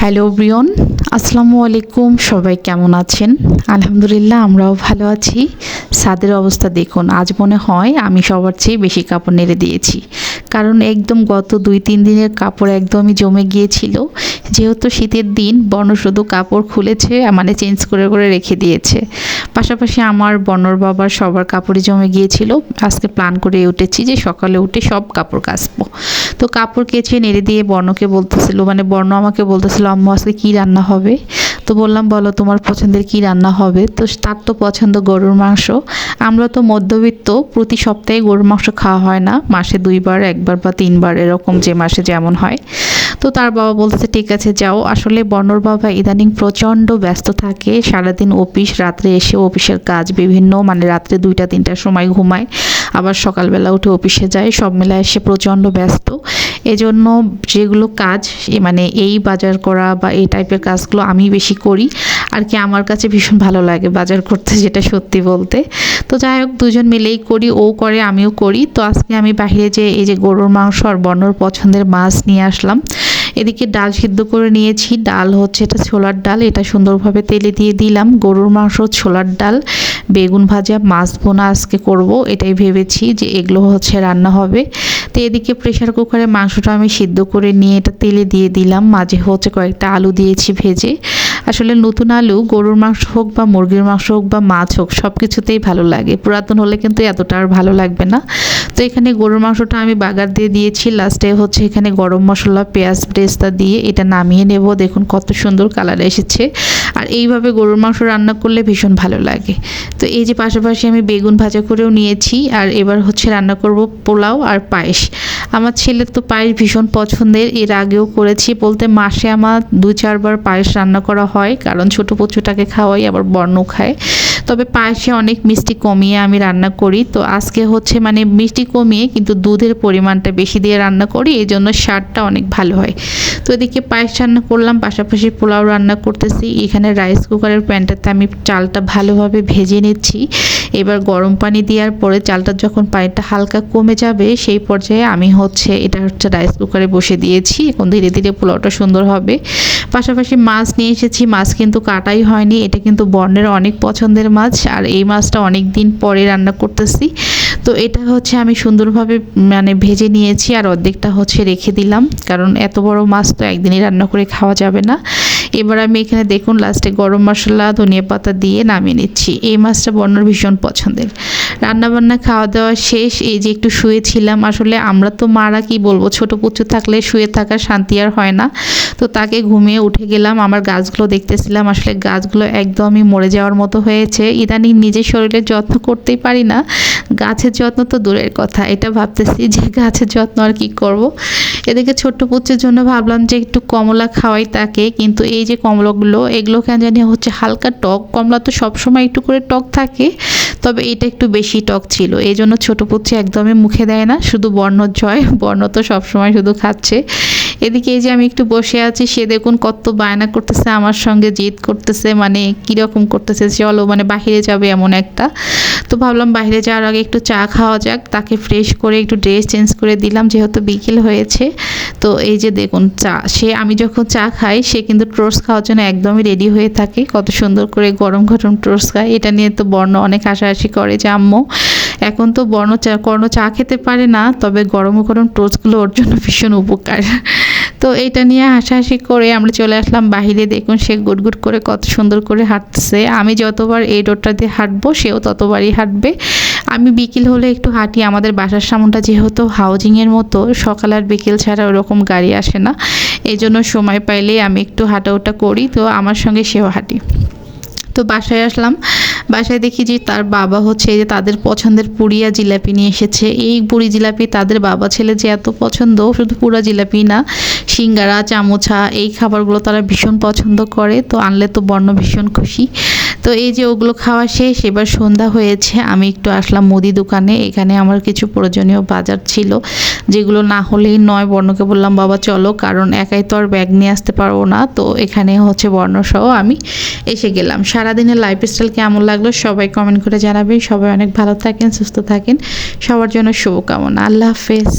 Hello Brian আসসালামু আলাইকুম সবাই কেমন আছেন? আলহামদুলিল্লাহ, আমরাও ভালো আছি। সাদের অবস্থা দেখুন, আজ মনে হয় আমি সবার চেয়ে বেশি কাপড় নেড়ে দিয়েছি। কারণ একদম গত দুই, তিন দিনের কাপড় একদমই জমে গিয়েছিল। যেহেতু শীতের দিন, বর্ণ শুধু কাপড় খুলেছে মানে চেঞ্জ করে করে রেখে দিয়েছে। পাশাপাশি আমার বর্ণর বাবার সবার কাপড়ই জমে গিয়েছিল। আজকে প্ল্যান করে উঠেছি যে সকালে উঠে সব কাপড় কাচবো। তো কাপড় কেচে নেড়ে দিয়ে বর্ণকে বলতেছিল মানে বর্ণ আমাকে বলতেছিল, আম্মু, আজকে কী রান্না হবে? তো বললাম, বলো তোমার পছন্দের কি রান্না হবে? তো তার তো পছন্দ গরুর মাংস। আমরা তো মধ্যবিত্ত, প্রতি সপ্তাহে গরুর মাংস খাওয়া হয় না। মাসে দুইবার, একবার বা তিনবার, এরকম যে মাসে যেমন হয়। তো তার বাবা বলতেছে, ঠিক আছে, যাও। আসলে বর্ণর বাবা ইদানিং প্রচণ্ড ব্যস্ত থাকে। সারাদিন অফিস, রাত্রে এসে অফিসের কাজ বিভিন্ন মানে রাত্রে দুইটা, তিনটার সময় ঘুমায়। আবার সকালবেলা উঠে অফিসে যায়, সব মেলায় এসে প্রচণ্ড ব্যস্ত। এজন্য যেগুলো কাজ মানে এই বাজার করা বা এই টাইপের কাজগুলো আমি বেশি করি। আর কি আমার কাছে ভীষণ ভালো লাগে বাজার করতে, যেটা সত্যি বলতে। তো যাই হোক, দুজন মিলেই করি, ও করে, আমিও করি। তো আজকে আমি বাইরে যে এই যে গরুর মাংস আর বর্ণর পছন্দের মাছ নিয়ে আসলাম। এদিকে ডাল সিদ্ধ করে নিয়েছি। ডাল হচ্ছে এটা ছোলার ডাল, এটা সুন্দরভাবে তেলে দিয়ে দিলাম। গরুর মাংস, ছোলার ডাল, বেগুন ভাজা, মাছ বোনা আজকে করব, এটাই ভেবেছি যে এগুলো হচ্ছে রান্না হবে। তো এদিকে প্রেশার কুকারে মাংসটা আমি সিদ্ধ করে নিয়ে এটা তেলে দিয়ে দিলাম। মাঝে হচ্ছে কয়েকটা আলু দিয়েছি ভেজে। আসলে নতুন আলু, গরুর মাংস হোক বা মুরগির মাংস হোক বা মাছ হোক সব কিছুতেই ভালো লাগে। পুরাতন হলে কিন্তু এতটা আর ভালো লাগবে না। তো এখানে গরুর মাংসটা আমি বাগার দিয়ে দিয়েছি। লাস্টে হচ্ছে এখানে গরম মশলা, পেঁয়াজ, ব্রেস্তা দিয়ে এটা নামিয়ে নেব। দেখুন কত সুন্দর কালার এসেছে। আর এইভাবে গরুর মাংস রান্না করলে ভীষণ ভালো লাগে। তো এই যে পাশাপাশি আমি বেগুন ভাজা করেও নিয়েছি। আর এবার হচ্ছে রান্না করব পোলাও আর পায়েস। আমার ছেলের তো পায়েস ভীষণ পছন্দের, এর আগেও করেছি। বলতে মাসে আমার দু চারবার পায়েস রান্না করা হয়, কারণ ছোটো পচুটাকে খাওয়াই, আবার বর্ণ খায়। তবে পায়েসে অনেক মিষ্টি কমিয়ে আমি রান্না করি। তো আজকে হচ্ছে মানে মিষ্টি কমিয়ে কিন্তু দুধের পরিমাণটা বেশি দিয়ে রান্না করি, এই জন্য স্বাদটা অনেক ভালো হয়। তো এদিকে পায়েস রান্না করলাম, পাশাপাশি পোলাও রান্না করতেছি। এখানে রাইস কুকারের প্যানটাতে আমি চালটা ভালোভাবে ভেজে নিচ্ছি। এবার গরম পানি দেওয়ার পরে চালটা যখন পানিটা হালকা কমে যাবে, সেই পর্যায়ে আমি হচ্ছে এটা হচ্ছে রাইস কুকারে বসে দিয়েছি। এখন ধীরে ধীরে পোলাওটা সুন্দর হবে। পাশাপাশি মাছ নিয়ে এসেছি। মাছ কিন্তু কাটাই হয়নি। এটা কিন্তু বর্ণের অনেক পছন্দের মাছ। আর এই মাছটা অনেক দিন পরে রান্না করতেছি। তো এটা হচ্ছে আমি সুন্দরভাবে মানে ভেজে নিয়েছি আর অর্ধেকটা হচ্ছে রেখে দিলাম। কারণ এত বড় মাছ তো একদিনই রান্না করে খাওয়া যাবে না। এবার আমি এখানে দেখুন লাস্টে গরম মশলা, ধনিয়া পাতা দিয়ে নামিয়ে নিচ্ছি। এই মাছটা বর্ণর ভীষণ পছন্দের। রান্নাবান্না খাওয়া দাওয়া শেষ, এই যে একটু শুয়েছিলাম। আসলে আমরা তো মারা কি বলব, ছোট পুচু থাকলে শুয়ে থাকার শান্তি আর হয় না। তো তাকে ঘুমিয়ে উঠে গেলাম, আমার গাছগুলো দেখতেছিলাম। আসলে গাছগুলো একদমই মরে যাওয়ার মতো হয়েছে। ইদানিং নিজের শরীরের যত্ন করতেই পারি না। গাছের যত্ন তো দূরের কথা, এটা ভাবতেছি যে গাছের যত্ন আর কি করব। এদিকে ছোট্ট পুচের জন্য ভাবলাম যে একটু কমলা খাওয়াই তাকে, কিন্তু এই যে কমলাগুলো, এগুলো কেন জানি হচ্ছে হালকা টক। কমলা তো সবসময় একটু করে টক থাকে, তবে এটা একটু বেশি টক ছিল। এই জন্য ছোটো পুচ্ছে একদমই মুখে দেয় না, শুধু বর্ণ জয় বর্ণ তো সবসময় শুধু খাচ্ছে। এদিকে এই যে আমি একটু বসে আছি, সে দেখুন কত বায়না করতেছে, আমার সঙ্গে জিদ করতেছে মানে কীরকম করতেছে, চলো মানে বাহিরে যাবে এমন একটা। তো ভাবলাম বাইরে যাওয়ার আগে একটু চা খাওয়া যাক, তাকে ফ্রেশ করে একটু ড্রেস চেঞ্জ করে দিলাম, যেহেতু বিকেল হয়েছে। তো এই যে দেখুন চা, সে আমি যখন চা খাই, সে কিন্তু টোস্ট খাওয়ার জন্য একদমই রেডি হয়ে থাকে, কত সুন্দর করে গরম গরম টোস্ট খায়। এটা নিয়ে তো বর্ণ অনেক হাসাহাসি করে যে আম্মু এখন তো বর্ণ চা, কর্ণ চা খেতে পারে না, তবে গরম গরম টোস্টগুলো ওর জন্য ভীষণ উপকার। তো এইটা নিয়ে হাসাহাসি করে আমরা চলে আসলাম বাহিরে, দেখুন সে গুটগুট করে কত সুন্দর করে হাঁটছে। আমি যতবার এই রোডটা দিয়ে হাঁটবো, সেও ততবারই হাঁটবে। আমি বিকেল হলে একটু হাঁটি, আমাদের বাসার সামনটা যেহেতু হাউজিংয়ের মতো, সকাল আর বিকেল ছাড়া ওরকম গাড়ি আসে না। এই জন্য সময় পাইলেই আমি একটু হাঁটা ওটা করি, তো আমার সঙ্গে সেও হাঁটি। তো বাসায় আসলাম বাসায় দেখি যে তার বাবা হচ্ছে যে তাদের পছন্দের পুরিয়া জিলাপি নিয়ে এসেছে। এই পুরি জিলাপি তাদের বাবা ছেলে যে এত পছন্দ, শুধু পুরা জিলাপি না, সিঙ্গারা, চামচা, এই খাবারগুলো তারা ভীষণ পছন্দ করে। তো আনলে তো বর্ণ ভীষণ খুশি। তো এই যে ওগুলো খাওয়া শেষ, এবার সন্ধ্যা হয়েছে, আমি একটু আসলাম মুদি দোকানে, এখানে আমার কিছু প্রয়োজনীয় বাজার ছিল, যেগুলো না হলেই নয়, বর্ণকে বললাম, বাবা, চলো, কারণ একাই তো আর ব্যাগ নিয়ে আসতে পারব না। তো এখানে হচ্ছে বর্ণসহ আমি এসে গেলাম। সারাদিনের লাইফস্টাইল কেমন লাগল সবাই কমেন্ট করে জানাবেন। সবাই অনেক ভালো থাকেন, সুস্থ থাকেন। সবার জন্য শুভকামনা। আল্লাহ হাফেজ।